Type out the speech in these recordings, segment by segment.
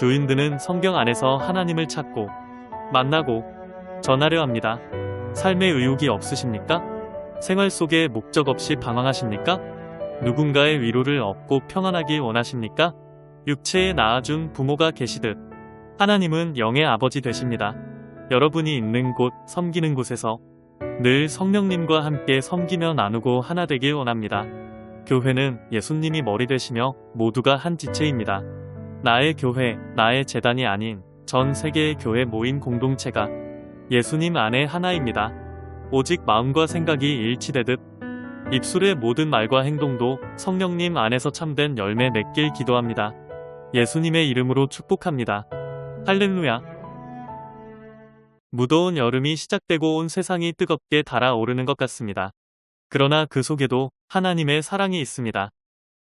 주인들은 성경 안에서 하나님을 찾고 만나고 전하려 합니다. 삶의 의욕이 없으십니까? 생활 속에 목적 없이 방황하십니까? 누군가의 위로를 얻고 평안하길 원하십니까? 육체에 낳아준 부모가 계시듯 하나님은 영의 아버지 되십니다. 여러분이 있는 곳, 섬기는 곳에서 늘 성령님과 함께 섬기며 나누고 하나 되길 원합니다. 교회는 예수님이 머리 되시며 모두가 한 지체입니다. 나의 교회, 나의 재단이 아닌 전 세계의 교회 모임 공동체가 예수님 안에 하나입니다. 오직 마음과 생각이 일치되듯 입술의 모든 말과 행동도 성령님 안에서 참된 열매 맺길 기도합니다. 예수님의 이름으로 축복합니다. 할렐루야. 무더운 여름이 시작되고 온 세상이 뜨겁게 달아오르는 것 같습니다. 그러나 그 속에도 하나님의 사랑이 있습니다.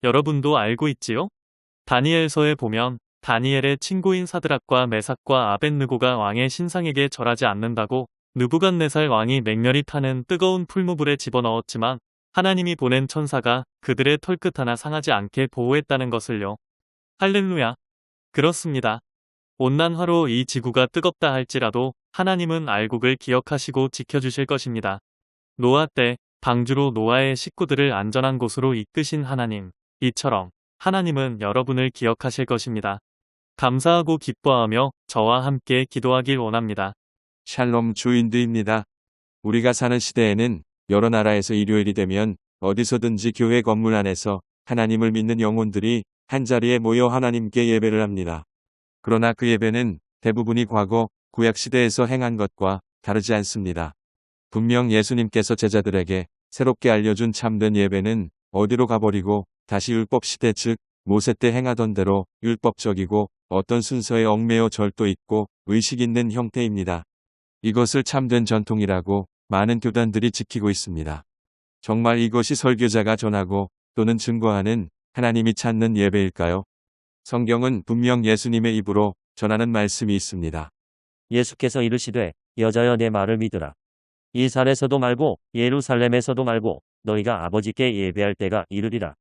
여러분도 알고 있지요? 다니엘서에 보면 다니엘의 친구인 사드락과 메삭과 아벤느고가 왕의 신상에게 절하지 않는다고 느부갓네살 왕이 맹렬히 타는 뜨거운 풀무불에 집어넣었지만 하나님이 보낸 천사가 그들의 털끝 하나 상하지 않게 보호했다는 것을요. 할렐루야. 그렇습니다. 온난화로 이 지구가 뜨겁다 할지라도 하나님은 알곡을 기억하시고 지켜주실 것입니다. 노아 때 방주로 노아의 식구들을 안전한 곳으로 이끄신 하나님, 이처럼 하나님은 여러분을 기억하실 것입니다. 감사하고 기뻐하며 저와 함께 기도하길 원합니다. 샬롬 주인드입니다. 우리가 사는 시대에는 여러 나라에서 일요일이 되면 어디서든지 교회 건물 안에서 하나님을 믿는 영혼들이 한자리에 모여 하나님께 예배를 합니다. 그러나 그 예배는 대부분이 과거 구약 시대에서 행한 것과 다르지 않습니다. 분명 예수님께서 제자들에게 새롭게 알려준 참된 예배는 어디로 가버리고 다시 율법 시대 즉 모세 때 행하던 대로 율법적이고 어떤 순서에 얽매여 절도 있고 의식 있는 형태입니다. 이것을 참된 전통이라고 많은 교단들이 지키고 있습니다. 정말 이것이 설교자가 전하고 또는 증거하는 하나님이 찾는 예배일까요? 성경은 분명 예수님의 입으로 전하는 말씀이 있습니다. 예수께서 이르시되 여자여 내 말을 믿으라. 이 산에서도 말고 예루살렘에서도 말고 너희가 아버지께 예배할 때가 이르리라.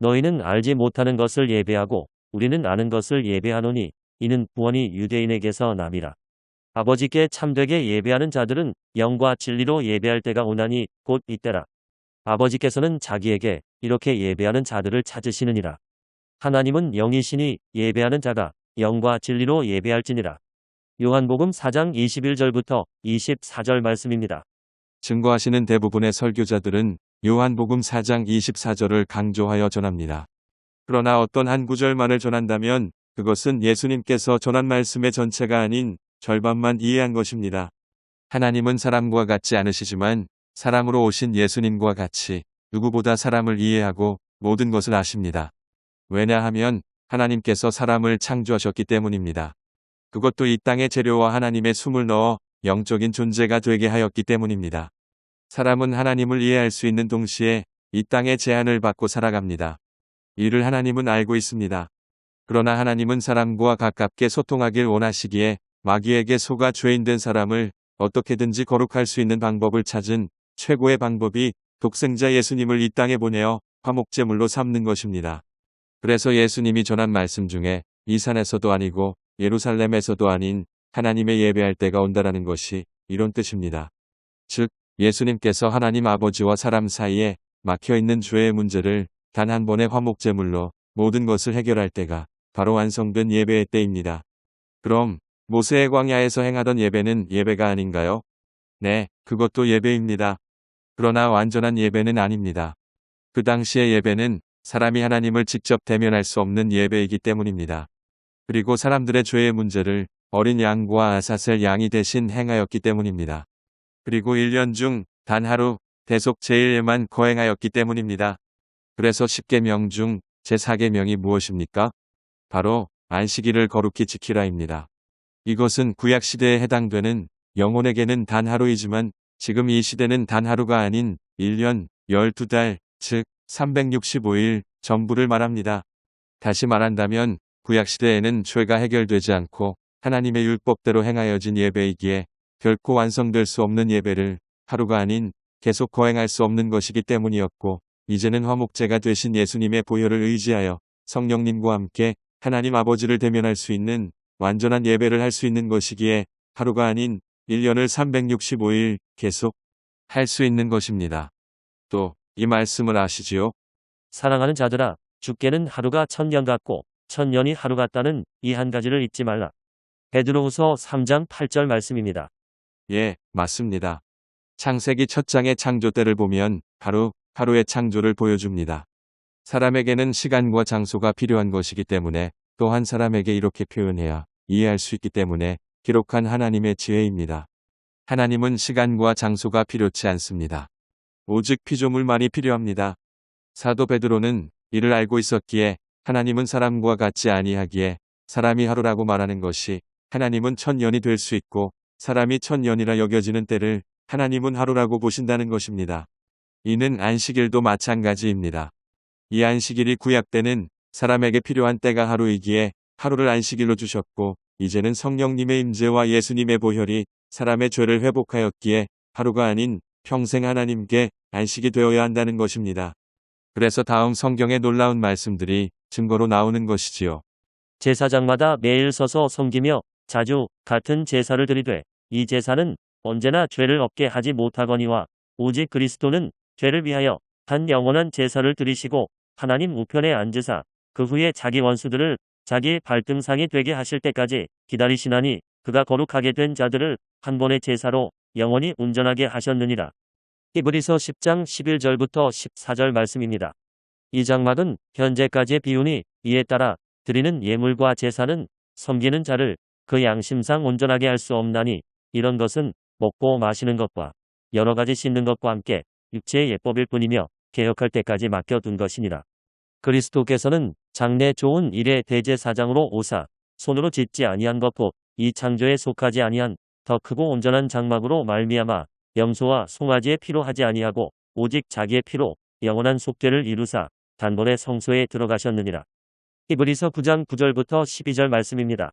너희는 알지 못하는 것을 예배하고 우리는 아는 것을 예배하노니 이는 구원이 유대인에게서 남이라. 아버지께 참되게 예배하는 자들은 영과 진리로 예배할 때가 오나니 곧 이때라. 아버지께서는 자기에게 이렇게 예배하는 자들을 찾으시느니라. 하나님은 영이시니 예배하는 자가 영과 진리로 예배할지니라. 요한복음 4장 21절부터 24절 말씀입니다. 증거하시는 대부분의 설교자들은 요한복음 4장 24절을 강조하여 전합니다. 그러나 어떤 한 구절만을 전한다면 그것은 예수님께서 전한 말씀의 전체가 아닌 절반만 이해한 것입니다. 하나님은 사람과 같지 않으시지만 사람으로 오신 예수님과 같이 누구보다 사람을 이해하고 모든 것을 아십니다. 왜냐하면 하나님께서 사람을 창조하셨기 때문입니다. 그것도 이 땅의 재료와 하나님의 숨을 넣어 영적인 존재가 되게 하였기 때문입니다. 사람은 하나님을 이해할 수 있는 동시에 이 땅의 제한을 받고 살아갑니다. 이를 하나님은 알고 있습니다. 그러나 하나님은 사람과 가깝게 소통하길 원하시기에 마귀에게 속아 죄인된 사람을 어떻게든지 거룩할 수 있는 방법을 찾은 최고의 방법이 독생자 예수님을 이 땅에 보내어 화목제물로 삼는 것입니다. 그래서 예수님이 전한 말씀 중에 이 산에서도 아니고 예루살렘에서도 아닌 하나님의 예배할 때가 온다라는 것이 이런 뜻입니다. 즉, 예수님께서 하나님 아버지와 사람 사이에 막혀있는 죄의 문제를 단 한 번의 화목제물로 모든 것을 해결할 때가 바로 완성된 예배의 때입니다. 그럼 모세의 광야에서 행하던 예배는 예배가 아닌가요? 네, 그것도 예배입니다. 그러나 완전한 예배는 아닙니다. 그 당시의 예배는 사람이 하나님을 직접 대면할 수 없는 예배이기 때문입니다. 그리고 사람들의 죄의 문제를 어린 양과 아사셀 양이 대신 행하였기 때문입니다. 그리고 1년 중 단 하루 대속 제일에만 거행하였기 때문입니다. 그래서 10계명 중 제4계명이 무엇입니까? 바로 안식일을 거룩히 지키라입니다. 이것은 구약 시대에 해당되는 영혼에게는 단 하루이지만 지금 이 시대는 단 하루가 아닌 1년 12달, 즉 365일 전부를 말합니다. 다시 말한다면 구약 시대에는 죄가 해결되지 않고 하나님의 율법대로 행하여진 예배이기에 결코 완성될 수 없는 예배를 하루가 아닌 계속 거행할 수 없는 것이기 때문이었고 이제는 화목제가 되신 예수님의 보혈을 의지하여 성령님과 함께 하나님 아버지를 대면할 수 있는 완전한 예배를 할 수 있는 것이기에 하루가 아닌 1년을 365일 계속 할 수 있는 것입니다. 또 이 말씀을 아시지요? 사랑하는 자들아, 죽게는 하루가 천년 같고 천년이 하루 같다는 이 한 가지를 잊지 말라. 베드로후서 3장 8절 말씀입니다. 예, 맞습니다. 창세기 첫 장의 창조 때를 보면 하루, 하루의 창조를 보여줍니다. 사람에게는 시간과 장소가 필요한 것이기 때문에 또한 사람에게 이렇게 표현해야 이해할 수 있기 때문에 기록한 하나님의 지혜입니다. 하나님은 시간과 장소가 필요치 않습니다. 오직 피조물만이 필요합니다. 사도 베드로는 이를 알고 있었기에 하나님은 사람과 같지 아니하기에 사람이 하루라고 말하는 것이 하나님은 천년이 될 수 있고 사람이 천년이라 여겨지는 때를 하나님은 하루라고 보신다는 것입니다. 이는 안식일도 마찬가지입니다. 이 안식일이 구약 때는 사람에게 필요한 때가 하루이기에 하루를 안식일로 주셨고 이제는 성령님의 임재와 예수님의 보혈이 사람의 죄를 회복하였기에 하루가 아닌 평생 하나님께 안식이 되어야 한다는 것입니다. 그래서 다음 성경의 놀라운 말씀들이 증거로 나오는 것이지요. 제사장마다 매일 서서 섬기며 자주 같은 제사를 드리되 이 제사는 언제나 죄를 없게 하지 못하거니와 오직 그리스도는 죄를 위하여 한 영원한 제사를 드리시고 하나님 우편에 앉으사 그 후에 자기 원수들을 자기의 발등상이 되게 하실 때까지 기다리시나니 그가 거룩하게 된 자들을 한 번의 제사로 영원히 온전하게 하셨느니라. 히브리서 10장 11절부터 14절 말씀입니다. 이 장막은 현재까지의 비운이 이에 따라 드리는 예물과 제사는 섬기는 자를 그 양심상 온전하게 할 수 없나니 이런 것은 먹고 마시는 것과 여러 가지 씻는 것과 함께 육체의 예법일 뿐이며 개혁할 때까지 맡겨둔 것이니라. 그리스도께서는 장래 좋은 일의 대제사장으로 오사 손으로 짓지 아니한 것고 이 창조에 속하지 아니한 더 크고 온전한 장막으로 말미암아 염소와 송아지의 피로 하지 아니하고 오직 자기의 피로 영원한 속죄를 이루사 단번에 성소에 들어가셨느니라. 히브리서 9장 9절부터 12절 말씀입니다.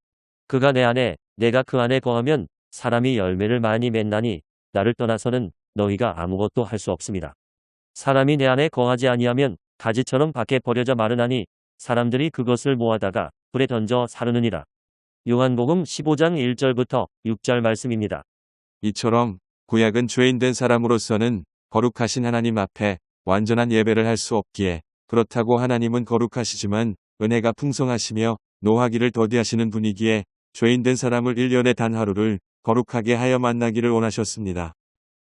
그가 내 안에 내가 그 안에 거하면 사람이 열매를 많이 맺나니 나를 떠나서는 너희가 아무것도 할 수 없습니다. 사람이 내 안에 거하지 아니하면 가지처럼 밖에 버려져 마르나니 사람들이 그것을 모아다가 불에 던져 사르느니라. 요한복음 15장 1절부터 6절 말씀입니다. 이처럼 구약은 죄인된 사람으로서는 거룩하신 하나님 앞에 완전한 예배를 할 수 없기에 그렇다고 하나님은 거룩하시지만 은혜가 풍성하시며 노하기를 더디하시는 분이기에 죄인된 사람을 1년에 단 하루를 거룩하게 하여 만나기를 원하셨습니다.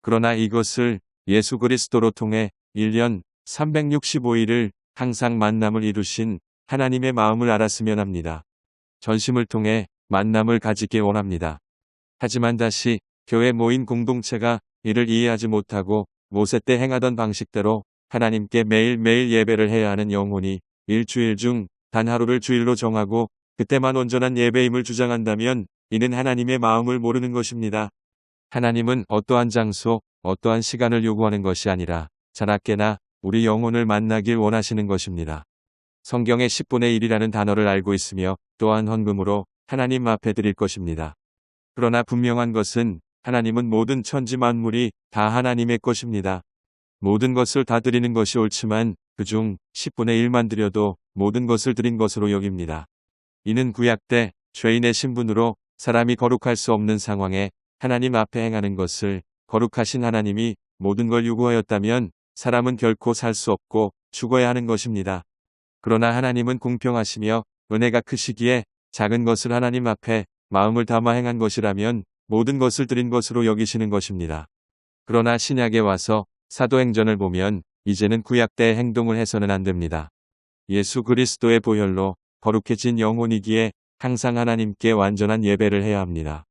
그러나 이것을 예수 그리스도로 통해 1년 365일을 항상 만남을 이루신 하나님의 마음을 알았으면 합니다. 전심을 통해 만남을 가지길 원합니다. 하지만 다시 교회 모인 공동체가 이를 이해하지 못하고 모세 때 행하던 방식대로 하나님께 매일매일 예배를 해야 하는 영혼이 일주일 중 단 하루를 주일로 정하고 그때만 온전한 예배임을 주장한다면 이는 하나님의 마음을 모르는 것입니다. 하나님은 어떠한 장소, 어떠한 시간을 요구하는 것이 아니라 자나깨나 우리 영혼을 만나길 원하시는 것입니다. 성경의 10분의 1이라는 단어를 알고 있으며 또한 헌금으로 하나님 앞에 드릴 것입니다. 그러나 분명한 것은 하나님은 모든 천지 만물이 다 하나님의 것입니다. 모든 것을 다 드리는 것이 옳지만 그중 10분의 1만 드려도 모든 것을 드린 것으로 여깁니다. 이는 구약 때 죄인의 신분으로 사람이 거룩할 수 없는 상황에 하나님 앞에 행하는 것을 거룩하신 하나님이 모든 걸 요구하였다면 사람은 결코 살 수 없고 죽어야 하는 것입니다. 그러나 하나님은 공평하시며 은혜가 크시기에 작은 것을 하나님 앞에 마음을 담아 행한 것이라면 모든 것을 드린 것으로 여기시는 것입니다. 그러나 신약에 와서 사도행전을 보면 이제는 구약 때의 행동을 해서는 안 됩니다. 예수 그리스도의 보혈로 거룩해진 영혼이기에 항상 하나님께 완전한 예배를 해야 합니다.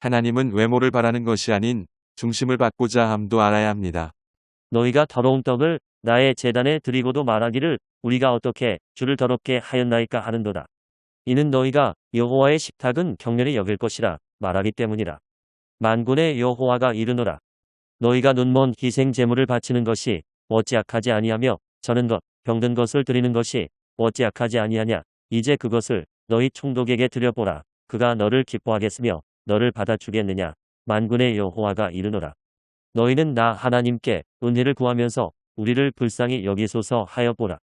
하나님은 외모를 바라는 것이 아닌 중심을 받고자 함도 알아야 합니다. 너희가 더러운 떡을 나의 재단에 드리고도 말하기를 우리가 어떻게 주를 더럽게 하였나이까 하는도다. 이는 너희가 여호와의 식탁은 경렬히 여길 것이라 말하기 때문이라. 만군의 여호와가 이르노라. 너희가 눈먼 희생 제물을 바치는 것이 어찌 악하지 아니하며 저는 것 병든 것을 드리는 것이 어찌 악하지 아니하냐. 이제 그것을 너희 총독에게 드려보라. 그가 너를 기뻐하겠으며 너를 받아주겠느냐. 만군의 여호와가 이르노라. 너희는 나 하나님께 은혜를 구하면서 우리를 불쌍히 여기소서 하여 보라.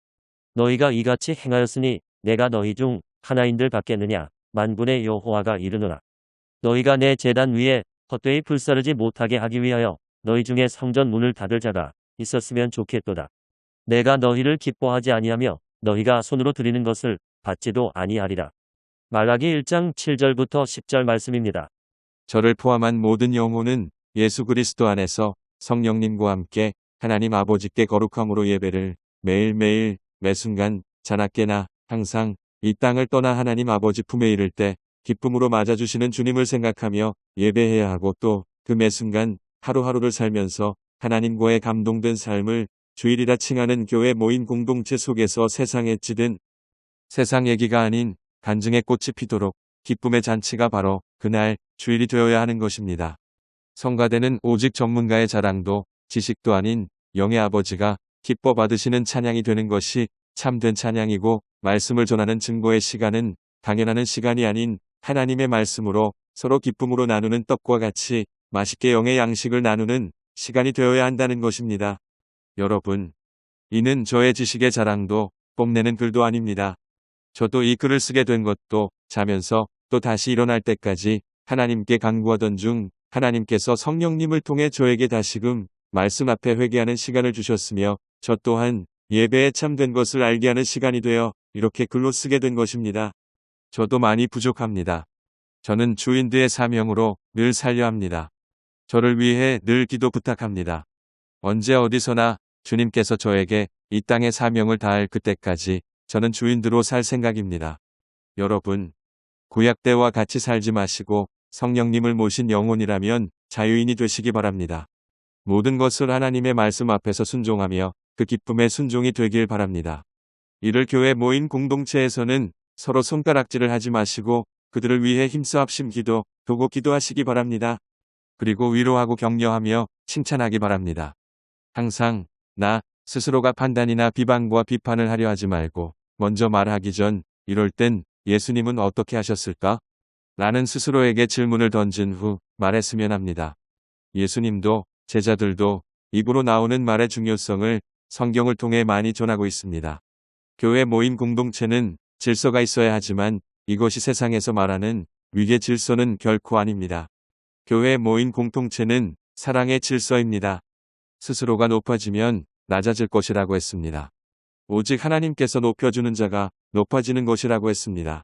너희가 이같이 행하였으니 내가 너희 중 하나인들 받겠느냐. 만군의 여호와가 이르노라. 너희가 내 재단 위에 헛되이 불사르지 못하게 하기 위하여 너희 중에 성전 문을 닫을 자가 있었으면 좋겠도다. 내가 너희를 기뻐하지 아니하며 너희가 손으로 드리는 것을 받지도 아니하리라. 말라기 1장 7절부터 10절 말씀입니다. 저를 포함한 모든 영혼은 예수 그리스도 안에서 성령님과 함께 하나님 아버지께 거룩함으로 예배를 매일매일 매순간 자나깨나 항상 이 땅을 떠나 하나님 아버지 품에 이를 때 기쁨으로 맞아주시는 주님을 생각하며 예배해야 하고 또 그 매순간 하루하루를 살면서 하나님과의 감동된 삶을 주일이라 칭하는 교회 모인 공동체 속에서 세상에 찌든 세상 얘기가 아닌 간증의 꽃이 피도록 기쁨의 잔치가 바로 그날 주일이 되어야 하는 것입니다. 성가대는 오직 전문가의 자랑도 지식도 아닌 영의 아버지가 기뻐 받으시는 찬양이 되는 것이 참된 찬양이고 말씀을 전하는 증거의 시간은 당연하는 시간이 아닌 하나님의 말씀으로 서로 기쁨으로 나누는 떡과 같이 맛있게 영의 양식을 나누는 시간이 되어야 한다는 것입니다. 여러분, 이는 저의 지식의 자랑도 뽐내는 글도 아닙니다. 저도 이 글을 쓰게 된 것도 자면서 또 다시 일어날 때까지 하나님께 간구하던 중 하나님께서 성령님을 통해 저에게 다시금 말씀 앞에 회개하는 시간을 주셨으며 저 또한 예배에 참된 것을 알게 하는 시간이 되어 이렇게 글로 쓰게 된 것입니다. 저도 많이 부족합니다. 저는 주인들의 사명으로 늘 살려 합니다. 저를 위해 늘 기도 부탁합니다. 언제 어디서나 주님께서 저에게 이 땅의 사명을 다할 그때까지 저는 주인들로 살 생각입니다. 여러분, 구약 때와 같이 살지 마시고 성령님을 모신 영혼이라면 자유인이 되시기 바랍니다. 모든 것을 하나님의 말씀 앞에서 순종하며 그 기쁨의 순종이 되길 바랍니다. 이를 교회 모인 공동체에서는 서로 손가락질을 하지 마시고 그들을 위해 힘써 합심 기도, 도고 기도하시기 바랍니다. 그리고 위로하고 격려하며 칭찬하기 바랍니다. 항상 나 스스로가 판단이나 비방과 비판을 하려 하지 말고 먼저 말하기 전 이럴 땐 예수님은 어떻게 하셨을까? 라는 스스로에게 질문을 던진 후 말했으면 합니다. 예수님도 제자들도 입으로 나오는 말의 중요성을 성경을 통해 많이 전하고 있습니다. 교회 모임 공동체는 질서가 있어야 하지만 이것이 세상에서 말하는 위계 질서는 결코 아닙니다. 교회 모인 공동체는 사랑의 질서입니다. 스스로가 높아지면 낮아질 것이라고 했습니다. 오직 하나님께서 높여주는 자가 높아지는 것이라고 했습니다.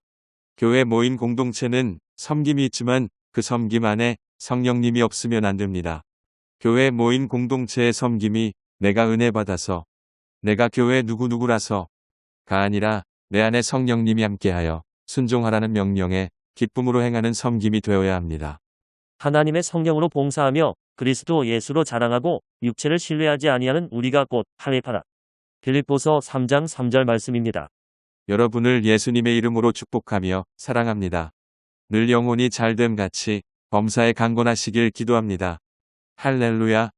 교회 모인 공동체는 섬김이 있지만 그 섬김 안에 성령님이 없으면 안 됩니다. 교회 모인 공동체의 섬김이 내가 은혜 받아서 내가 교회 누구누구라서 가 아니라 내 안에 성령님이 함께하여 순종하라는 명령에 기쁨으로 행하는 섬김이 되어야 합니다. 하나님의 성령으로 봉사하며 그리스도 예수로 자랑하고 육체를 신뢰하지 아니하는 우리가 곧 하회파라. 빌립보서 3장 3절 말씀입니다. 여러분을 예수님의 이름으로 축복하며 사랑합니다. 늘 영혼이 잘됨 같이 범사에 강건하시길 기도합니다. 할렐루야.